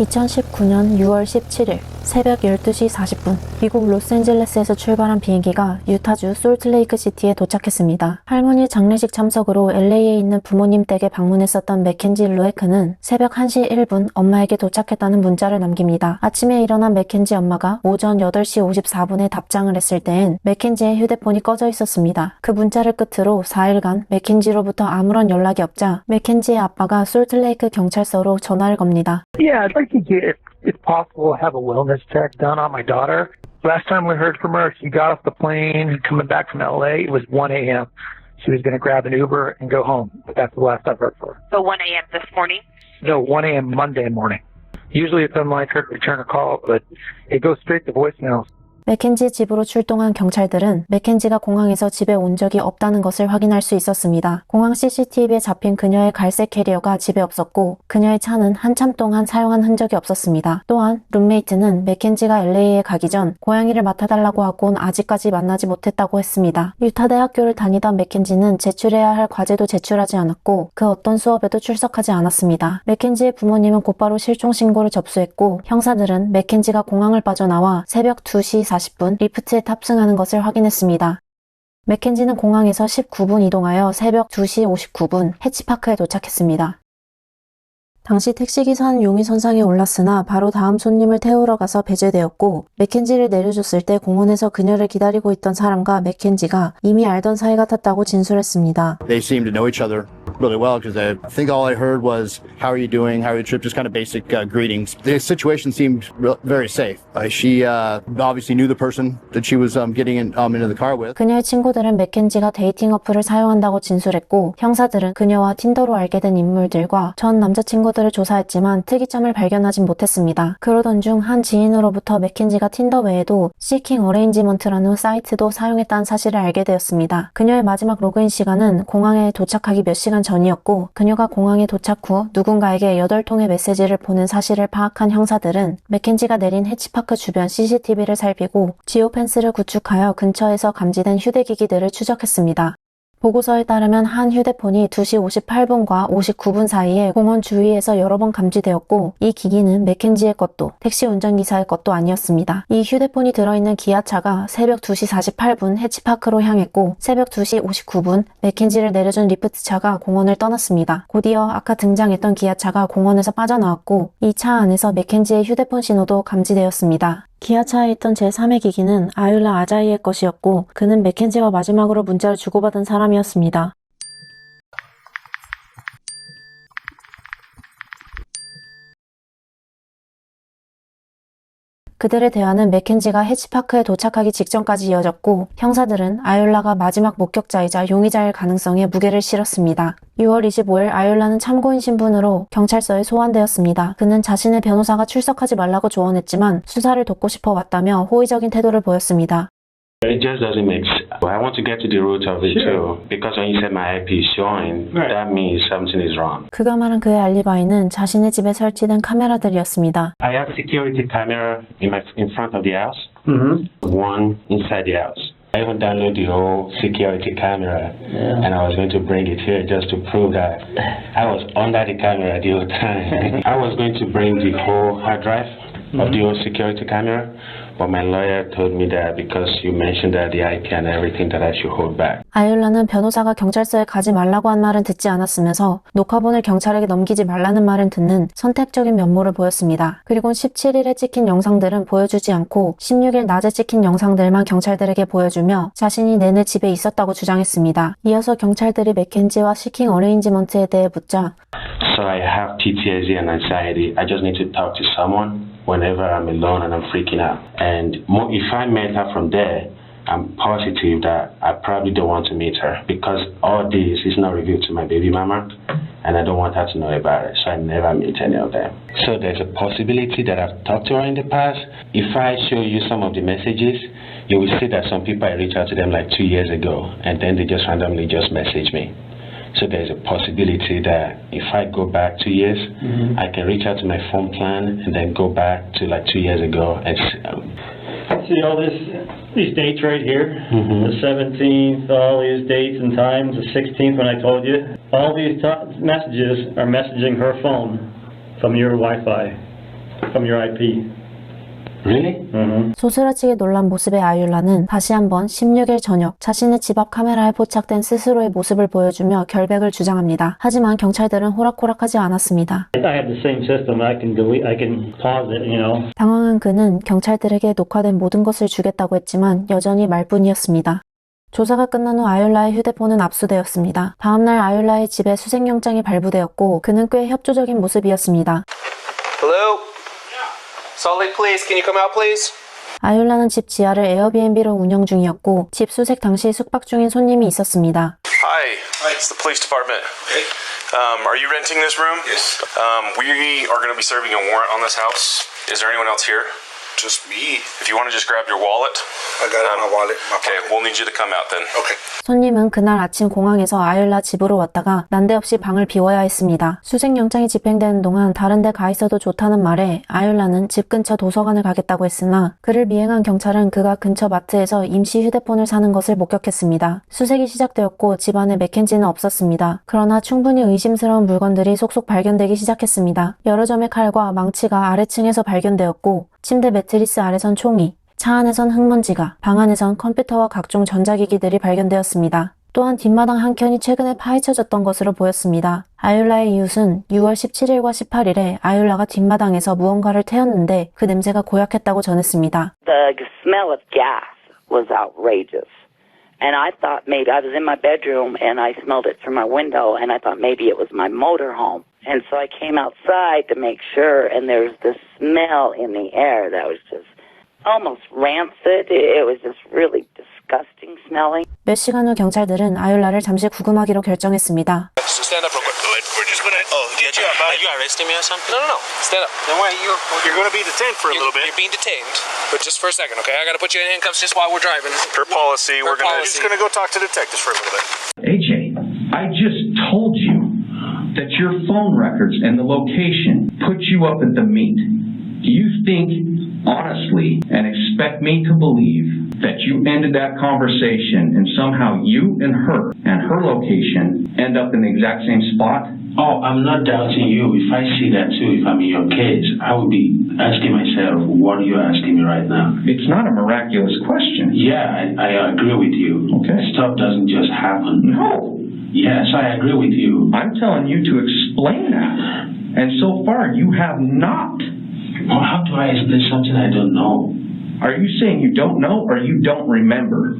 2019년 6월 17일 새벽 12시 40분 미국 로스앤젤레스에서 출발한 비행기가 유타주 솔트레이크 시티에 도착했습니다. 할머니 장례식 참석으로 LA에 있는 부모님 댁에 방문했었던 맥켄지 루에크는 새벽 1시 1분 엄마에게 도착했다는 문자를 남깁니다. 아침에 일어난 맥켄지 엄마가 오전 8시 54분에 답장을 했을 때엔 맥켄지의 휴대폰이 꺼져 있었습니다. 그 문자를 끝으로 4일간 맥켄지로부터 아무런 연락이 없자 맥켄지의 아빠가 솔트레이크 경찰서로 전화를 겁니다. Yeah, To if possible, have a wellness check done on my daughter. Last time we heard from her, she got off the plane coming back from LA. It was 1 a.m. She was going to grab an Uber and go home. But that's the last I've heard from her. So 1 a.m. this morning? No, 1 a.m. Monday morning. Usually it's unlike her to return a call, but it goes straight to voicemail. 맥켄지의 집으로 출동한 경찰들은 맥켄지가 공항에서 집에 온 적이 없다는 것을 확인할 수 있었습니다. 공항 CCTV에 잡힌 그녀의 갈색 캐리어가 집에 없었고 그녀의 차는 한참 동안 사용한 흔적이 없었습니다. 또한 룸메이트는 맥켄지가 LA에 가기 전 고양이를 맡아달라고 하곤 아직까지 만나지 못했다고 했습니다. 유타 대학교를 다니던 맥켄지는 제출해야 할 과제도 제출하지 않았고 그 어떤 수업에도 출석하지 않았습니다. 맥켄지의 부모님은 곧바로 실종 신고를 접수했고 형사들은 맥켄지가 공항을 빠져나와 새벽 2시 40분 리프트에 탑승하는 것을 확인했습니다. 맥켄지는 공항에서 19분 이동하여 새벽 2시 59분 해치파크에 도착했습니다. 당시 택시기사는 용의 선상에 올랐으나 바로 다음 손님을 태우러 가서 배제되었고 맥켄지를 내려줬을 때 공원에서 그녀를 기다리고 있던 사람과 맥켄지가 이미 알던 사이 같았다고 진술했습니다. they seem to know each other really well because I think all I heard was "How are you doing? How are your trip?" Just kind of basic uh, greetings. The situation seemed re- very safe. Uh, she uh, obviously knew the person that she was um, getting in, um, into the car with. 그녀의 친구들은 맥켄지가 데이팅 어플을 사용한다고 진술했고 형사들은 그녀와 틴더로 알게 된 인물들과 전 남자친구들을 조사했지만 특이점을 발견하진 못했습니다. 그러던 중 한 지인으로부터 맥켄지가 틴더 외에도 시킹 어레인지먼트라는 사이트도 사용했다는 사실을 알게 되었습니다. 그녀의 마지막 로그인 시간은 공항에 도착하기 몇 시간 전 이었고 그녀가 공항에 도착 후 누군가에게 8통의 메시지를 보낸 사실을 파악한 형사들은 맥켄지가 내린 해치파크 주변 CCTV를 살피고 지오펜스를 구축하여 근처에서 감지된 휴대기기들을 추적했습니다. 보고서에 따르면 한 휴대폰이 2시 58분과 59분 사이에 공원 주위에서 여러 번 감지되었고 이 기기는 맥켄지의 것도 택시 운전기사의 것도 아니었습니다. 이 휴대폰이 들어있는 기아차가 새벽 2시 48분 해치파크로 향했고 새벽 2시 59분 맥켄지를 내려준 리프트차가 공원을 떠났습니다. 곧이어 아까 등장했던 기아차가 공원에서 빠져나왔고 이 차 안에서 맥켄지의 휴대폰 신호도 감지되었습니다. 기아차에 있던 제3의 기기는 아율라 아자이의 것이었고 그는 맥켄지와 마지막으로 문자를 주고받은 사람이었습니다. 그들의 대화는 맥켄지가 해치파크에 도착하기 직전까지 이어졌고 형사들은 아율라가 마지막 목격자이자 용의자일 가능성에 무게를 실었습니다. 6월 25일 아율라는 참고인 신분으로 경찰서에 소환되었습니다. 그는 자신의 변호사가 출석하지 말라고 조언했지만 수사를 돕고 싶어 왔다며 호의적인 태도를 보였습니다. It just doesn't make sense. I want to get to the root of it too, because when you said my IP is showing, Right. that means something is wrong. 그가 말한 그의 알리바이는 자신의 집에 설치된 카메라들이었습니다. I have security camera in my in front of the house, Mm-hmm. one inside the house. I even download the whole security camera, and I was going to bring it here just to prove that I was under the camera the whole time. I was going to bring the whole hard drive of the whole security camera, but my lawyer told me that because you mentioned that the IP and everything that I should hold back. 아율라는 변호사가 경찰서에 가지 말라고 한 말은 듣지 않았으면서 녹화본을 경찰에게 넘기지 말라는 말은 듣는 선택적인 면모를 보였습니다. 그리고 17일에 찍힌 영상들은 보여주지 않고 16일 낮에 찍힌 영상들만 경찰들에게 보여주며 자신이 내내 집에 있었다고 주장했습니다. 이어서 경찰들이 맥켄지와 시킹 어레인지먼트에 대해 묻자 So I have PTSD and anxiety. I just need to talk to someone whenever I'm alone and I'm freaking out. And mo- if I met her from there, I'm positive that I probably don't want to meet her because all this is not revealed to my baby mama and I don't want her to know about it. So I never meet any of them. So there's a possibility that I've talked to her in the past. If I show you some of the messages, you will see that some people I reached out to them like two years ago and then they just randomly just message me. So there's a possibility that if I go back two years, I can reach out to my phone plan and then go back to like two years ago and s- um, See all this, these dates right here? Mhm. The 17th, all these dates and times, the 16th when I told you. All these to- messages are messaging her phone from your Wi-Fi. from your IP. Really? hmm 소스라치게 놀란 모습의 아율라는 다시 한번 16일 저녁 자신의 집 앞 카메라에 포착된 스스로의 모습을 보여주며 결백을 주장합니다. 하지만 경찰들은 호락호락하지 않았습니다. I have the same system. I can delete, I can pause it, you know. 당황한 그는 경찰들에게 녹화된 모든 것을 주겠다고 했지만 여전히 말뿐이었습니다. 조사가 끝난 후 아율라의 휴대폰은 압수되었습니다. 다음날 아율라의 집에 수색영장이 발부되었고 그는 꽤 협조적인 모습이었습니다. Hello? Salt Lake Police, can you come out, please? 아율라는 집 지하를 에어비앤비로 운영 중이었고 집 수색 당시 숙박 중인 손님이 있었습니다. Hi. It's the police department. Um, are you renting this room? Yes. Um, we are going to be serving a warrant on this house. Is there anyone else here? Just me. If you want to just grab your wallet. I got it in my wallet. My Okay, pocket. we'll need you to come out then. Okay. 손님은 그날 아침 공항에서 아율라 집으로 왔다가 난데없이 방을 비워야 했습니다. 수색영장이 집행되는 동안 다른 데 가 있어도 좋다는 말에 아율라는 집 근처 도서관을 가겠다고 했으나 그를 미행한 경찰은 그가 근처 마트에서 임시 휴대폰을 사는 것을 목격했습니다. 수색이 시작되었고 집안에 맥켄지는 없었습니다. 그러나 충분히 의심스러운 물건들이 속속 발견되기 시작했습니다. 여러 점의 칼과 망치가 아래층에서 발견되었고 침대 매트리스 아래선 총이, 차 안에선 흙먼지가, 방 안에선 컴퓨터와 각종 전자기기들이 발견되었습니다. 또한 뒷마당 한 켠이 최근에 파헤쳐졌던 것으로 보였습니다. 아율라의 이웃은 6월 17일과 18일에 아율라가 뒷마당에서 무언가를 태웠는데 그 냄새가 고약했다고 전했습니다. the smell of gas was outrageous. And I thought maybe I was in my bedroom and I smelled it through my window and I thought maybe it was my motorhome. And so I came outside to make sure and there was this smell in the air that was just almost rancid. It was just really disgusting smelling. 몇 시간 후 경찰들은 아율라를 잠시 구금하기로 결정했습니다. So stand up real quick. We're just gonna. Oh, yeah, you, are you arresting me or something? No, no, no. Stand up. Then why you? You're gonna be detained for a little bit. You're being detained, but just for a second, okay? I gotta put you in handcuffs just while we're driving. Per policy, we're gonna. Just gonna go talk to detectives for a little bit. AJ, I just told you that your phone records and the location put you up at the meet. Do you think honestly and expect me to believe that you ended that conversation and somehow you and her and her location end up in the exact same spot? Oh, I'm not doubting you. If I see that too, if I'm in your case, I would be asking myself, what are you asking me right now? It's not a miraculous question. Yeah, I, I agree with you. Okay. Stuff doesn't just happen. No, Yes, I agree with you. I'm telling you to explain that. And so far you have not. Well, how do I explain something I don't know? Are you saying you don't know or you don't remember?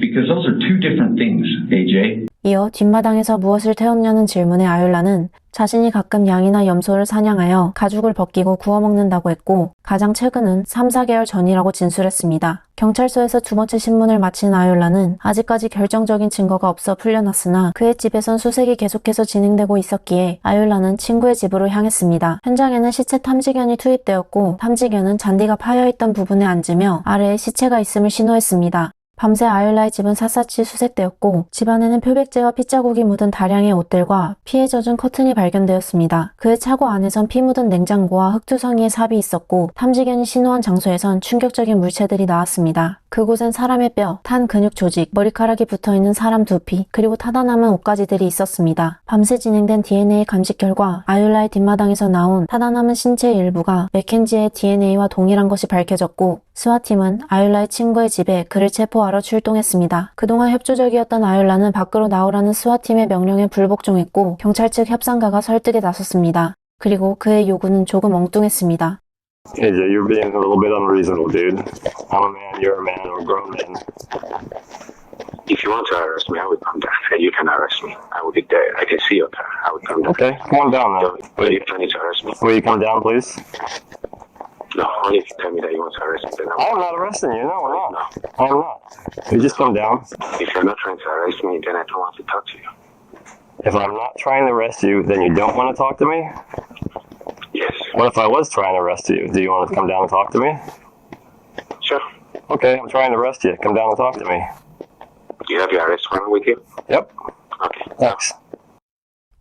Because those are two different things, AJ. 이어 뒷마당에서 무엇을 태웠냐는 질문에 아율라는 자신이 가끔 양이나 염소를 사냥하여 가죽을 벗기고 구워 먹는다고 했고 가장 최근은 3, 4개월 전이라고 진술했습니다. 경찰서에서 두 번째 신문을 마친 아율라는 아직까지 결정적인 증거가 없어 풀려났으나 그의 집에선 수색이 계속해서 진행되고 있었기에 아율라는 친구의 집으로 향했습니다. 현장에는 시체 탐지견이 투입되었고 탐지견은 잔디가 파여있던 부분에 앉으며 아래에 시체가 있음을 신호했습니다. 밤새 아율라의 집은 샅샅이 수색되었고 집안에는 표백제와 핏자국이 묻은 다량의 옷들과 피에 젖은 커튼이 발견되었습니다. 그의 차고 안에선 피 묻은 냉장고와 흙투성이의 삽이 있었고 탐지견이 신호한 장소에선 충격적인 물체들이 나왔습니다. 그곳엔 사람의 뼈, 탄 근육 조직, 머리카락이 붙어있는 사람 두피, 그리고 타다 남은 옷가지들이 있었습니다. 밤새 진행된 DNA 감식 결과 아율라의 뒷마당에서 나온 타다 남은 신체의 일부가 맥켄지의 DNA와 동일한 것이 밝혀졌고 스와팀은 아율라의 친구의 집에 그를 체포 하러 출동했습니다. 그동안 협조적이었던 아율라는 밖으로 나오라는 스와팀의 명령에 불복종했고 경찰 측 협상가가 설득에 나섰습니다. 그리고 그의 요구는 조금 엉뚱했습니다. AJ, you're being a little bit unreasonable, dude. I'm a man, you're a man, we're grown men. If you want to arrest me, I would come down. And you can arrest me. I would be there. I can see you there. I would come down. Okay, come on down then. If you need to arrest me, Will you come down, please? No. Only if you tell me that you want to arrest me, then I I'm not arresting you. No, we're not. I'm not. You just come down. If you're not trying to arrest me, then I don't want to talk to you. If I'm not trying to arrest you, then you don't want to talk to me? Yes. What if I was trying to arrest you? Do you want to come down and talk to me? Sure. Okay, I'm trying to arrest you. Come down and talk to me. Do you have your arrest warrant with you? Yep. Okay. Thanks.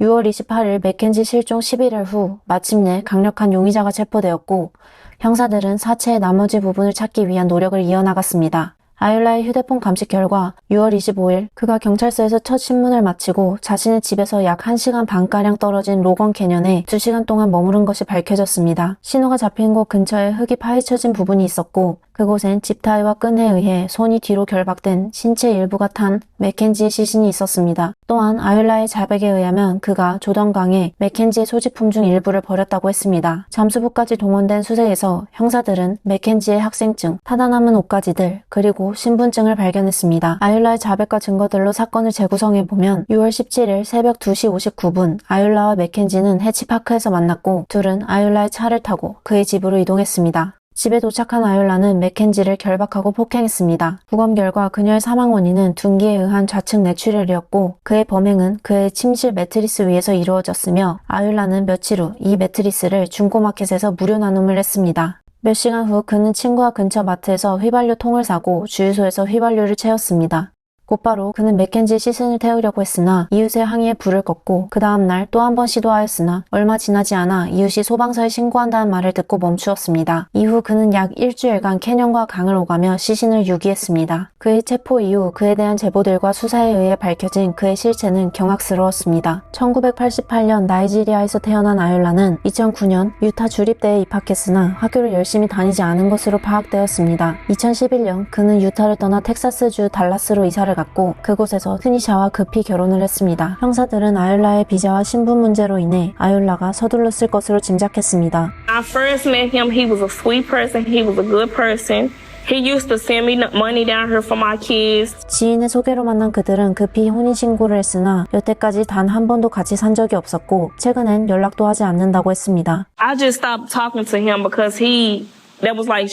6월 28일 맥켄지 실종 11일 후 마침내 강력한 용의자가 체포되었고 형사들은 사체의 나머지 부분을 찾기 위한 노력을 이어나갔습니다. 아율라의 휴대폰 감식 결과 6월 25일 그가 경찰서에서 첫 신문을 마치고 자신의 집에서 약 1시간 반가량 떨어진 로건 캐년에 2시간 동안 머무른 것이 밝혀졌습니다. 신호가 잡힌 곳 근처에 흙이 파헤쳐진 부분이 있었고 그곳엔 집타이와 끈에 의해 손이 뒤로 결박된 신체 일부가 탄 맥켄지의 시신이 있었습니다. 또한 아율라의 자백에 의하면 그가 조던강에 맥켄지의 소지품 중 일부를 버렸다고 했습니다. 잠수부까지 동원된 수색에서 형사들은 맥켄지의 학생증, 타다 남은 옷가지들, 그리고 신분증을 발견했습니다. 아율라의 자백과 증거들로 사건을 재구성해 보면 6월 17일 새벽 2시 59분 아율라와 맥켄지는 해치파크에서 만났고 둘은 아율라의 차를 타고 그의 집으로 이동했습니다. 집에 도착한 아율라는 맥켄지를 결박하고 폭행했습니다. 부검 결과 그녀의 사망 원인은 둔기에 의한 좌측 뇌출혈이었고 그의 범행은 그의 침실 매트리스 위에서 이루어졌으며 아율라는 며칠 후 이 매트리스를 중고마켓에서 무료 나눔을 했습니다. 몇 시간 후 그는 친구와 근처 마트에서 휘발유 통을 사고 주유소에서 휘발유를 채웠습니다. 곧바로 그는 맥켄지의 시신을 태우려고 했으나 이웃의 항의에 불을 껐고 그 다음날 또 한 번 시도하였으나 얼마 지나지 않아 이웃이 소방서에 신고한다는 말을 듣고 멈추었습니다. 이후 그는 약 일주일간 캐년과 강을 오가며 시신을 유기했습니다. 그의 체포 이후 그에 대한 제보들과 수사에 의해 밝혀진 그의 실체는 경악스러웠습니다. 1988년 나이지리아에서 태어난 아율라는 2009년 유타 주립대에 입학했으나 학교를 열심히 다니지 않은 것으로 파악되었습니다. 2011년 그는 유타를 떠나 텍사스주 달라스로 이사를 갔고 그곳에서 트니샤와 급히 결혼을 했습니다. 형사들은 아율라의 비자와 신분 문제로 인해 아율라가 서둘렀을 것으로 짐작했습니다. I first met him, he was a sweet person, he was a good person. He used to send me money down here for my kids. 지인의 소개로 만난 그들은 급히 혼인 신고를 했으나 여태까지 단 한 번도 같이 산 적이 없었고 최근엔 연락도 하지 않는다고 했습니다. I just stopped talking to him because he, that was like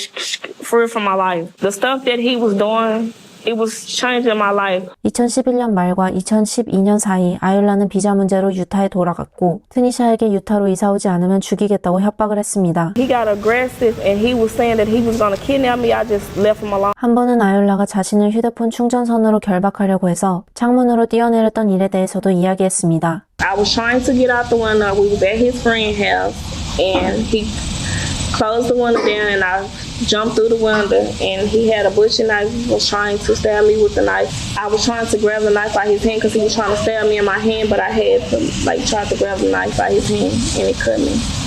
free from my life. The stuff that he was doing, it was changing my life. 2011년 말과 2012년 사이 아율라는 비자 문제로 유타에 돌아갔고 트니샤에게 유타로 이사 오지 않으면 죽이겠다고 협박을 했습니다. He got aggressive and he was saying that he was going to kidnap me. I just left him alone. 한 번은 아율라가 자신을 휴대폰 충전선으로 결박하려고 해서 창문으로 뛰어내렸던 일에 대해서도 이야기했습니다. I was trying to get out the window. We was at his friend's house and he closed the window down and I jumped through the window and he had a butcher knife was trying to stab me with the knife. I was trying to grab the knife out his hand because he was trying to stab me in my hand but I had to like try to grab the knife out his hand and it cut me.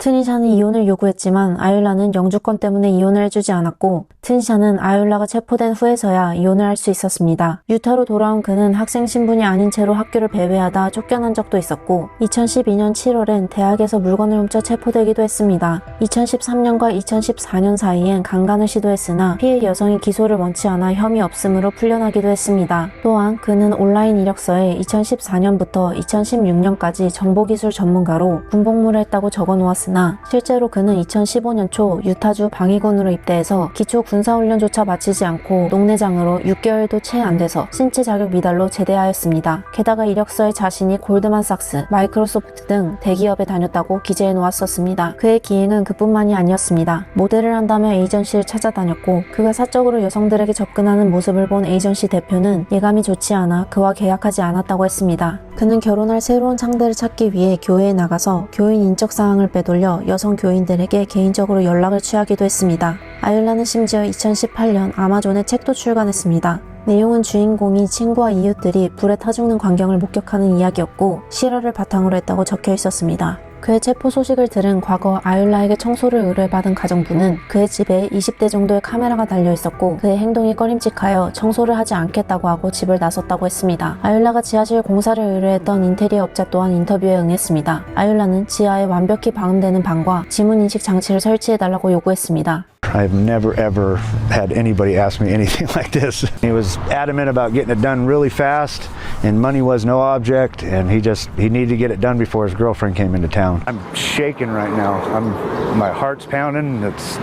트니샤는 이혼을 요구했지만 아율라는 영주권 때문에 이혼을 해주지 않았고 트니샤는 아율라가 체포된 후에서야 이혼을 할 수 있었습니다. 유타로 돌아온 그는 학생 신분이 아닌 채로 학교를 배회하다 쫓겨난 적도 있었고 2012년 7월엔 대학에서 물건을 훔쳐 체포되기도 했습니다. 2013년과 2014년 사이엔 강간을 시도했으나 피해 여성이 기소를 원치 않아 혐의 없음으로 풀려나기도 했습니다. 또한 그는 온라인 이력서에 2014년부터 2016년까지 정보기술 전문 가로 군복무를 했다고 적어 놓았으나 실제로 그는 2015년 초 유타주 방위군으로 입대해서 기초 군사훈련조차 마치지 않고 농내장으로 6개월도 채 안 돼서 신체 자격 미달로 제대하였습니다. 게다가 이력서에 자신이 골드만삭스, 마이크로소프트 등 대기업에 다녔다고 기재해 놓았었습니다. 그의 기행은 그뿐만이 아니었습니다. 모델을 한다며 에이전시를 찾아다녔고 그가 사적으로 여성들에게 접근하는 모습을 본 에이전시 대표는 예감이 좋지 않아 그와 계약하지 않았다고 했습니다. 그는 결혼할 새로운 상대를 찾기 위해 교회에 나가서 교인 인적 사항을 빼돌려 여성 교인들에게 개인적으로 연락을 취하기도 했습니다. 아율라는 심지어 2018년 아마존에 책도 출간했습니다. 내용은 주인공이 친구와 이웃들이 불에 타 죽는 광경을 목격하는 이야기였고 실화를 바탕으로 했다고 적혀 있었습니다. 그의 체포 소식을 들은 과거 아율라에게 청소를 의뢰받은 가정부는 그의 집에 20대 정도의 카메라가 달려 있었고 그의 행동이 꺼림칙하여 청소를 하지 않겠다고 하고 집을 나섰다고 했습니다. 아율라가 지하실 공사를 의뢰했던 인테리어 업자 또한 인터뷰에 응했습니다. 아율라는 지하에 완벽히 방음되는 방과 지문 인식 장치를 설치해달라고 요구했습니다. I've never ever had anybody ask me anything like this. He was adamant about getting it done really fast, and money was no object, and he just he needed to get it done before his girlfriend came into town. I'm shaking right now. I'm my heart's pounding. It's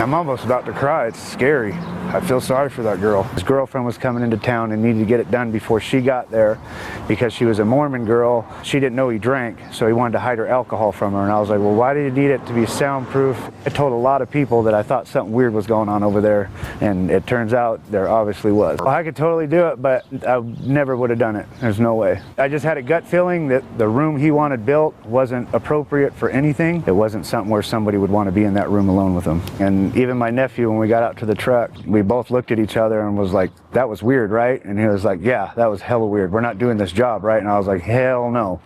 I'm almost about to cry. It's scary. I feel sorry for that girl. His girlfriend was coming into town and needed to get it done before she got there because she was a Mormon girl. She didn't know he drank, so he wanted to hide her alcohol from her. And I was like, well, why did you need it to be soundproof? I told a lot of people that I thought something weird was going on over there, and it turns out there obviously was. Well, I could totally do it, but I never would have done it. There's no way. I just had a gut feeling that the room he wanted built wasn't appropriate for anything. It wasn't something where somebody would want to be in that room alone with him. him. And even my nephew, when we got out to the truck, we both looked at each other and was like, that was weird, right? And he was like, yeah, that was hella weird. We're not doing this job, right? And I was like, hell no.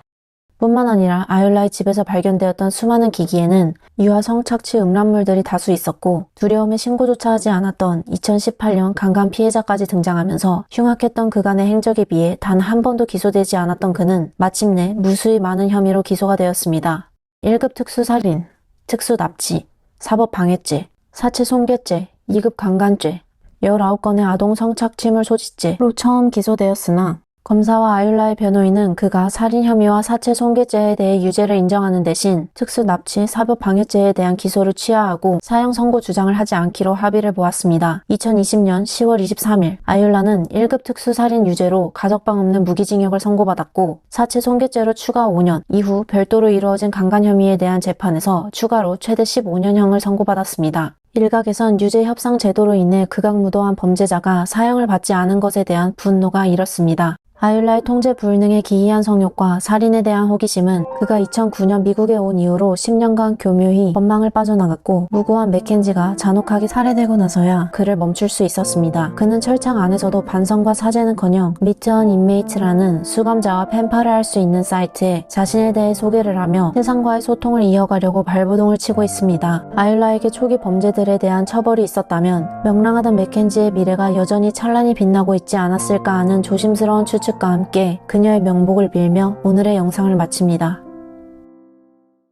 뿐만 아니라 아율라의 집에서 발견되었던 수많은 기기에는 유아 성착취 음란물들이 다수 있었고 두려움에 신고조차 하지 않았던 2018년 강간 피해자까지 등장하면서 흉악했던 그간의 행적에 비해 단 한 번도 기소되지 않았던 그는 마침내 무수히 많은 혐의로 기소가 되었습니다. 1급 특수살인, 특수납치, 사법방해죄, 사체 손괴죄, 2급 강간죄, 19건의 아동 성착취물 소지죄로 처음 기소되었으나 검사와 아율라의 변호인은 그가 살인 혐의와 사체 손괴죄에 대해 유죄를 인정하는 대신 특수 납치 사법 방해죄에 대한 기소를 취하하고 사형 선고 주장을 하지 않기로 합의를 보았습니다. 2020년 10월 23일 아율라는 1급 특수 살인 유죄로 가석방 없는 무기징역을 선고받았고 사체 손괴죄로 추가 5년 이후 별도로 이루어진 강간 혐의에 대한 재판에서 추가로 최대 15년형을 선고받았습니다. 일각에선 유죄 협상 제도로 인해 극악무도한 범죄자가 사형을 받지 않은 것에 대한 분노가 일었습니다. 아율라의 통제 불능의 기이한 성욕과 살인에 대한 호기심은 그가 2009년 미국에 온 이후로 10년간 교묘히 법망을 빠져나갔고 무고한 맥켄지가 잔혹하게 살해되고 나서야 그를 멈출 수 있었습니다. 그는 철창 안에서도 반성과 사죄는커녕 미트언 인메이트라는 수감자와 펜팔을 할수 있는 사이트에 자신에 대해 소개를 하며 세상과의 소통을 이어가려고 발부동을 치고 있습니다. 아율라에게 초기 범죄 들에 대한 처벌이 있었다면 명랑하던 맥켄지의 미래가 여전히 찬란히 빛나고 있지 않았을까 하는 조심스러운 추측과 함께 그녀의 명복을 빌며 오늘의 영상을 마칩니다.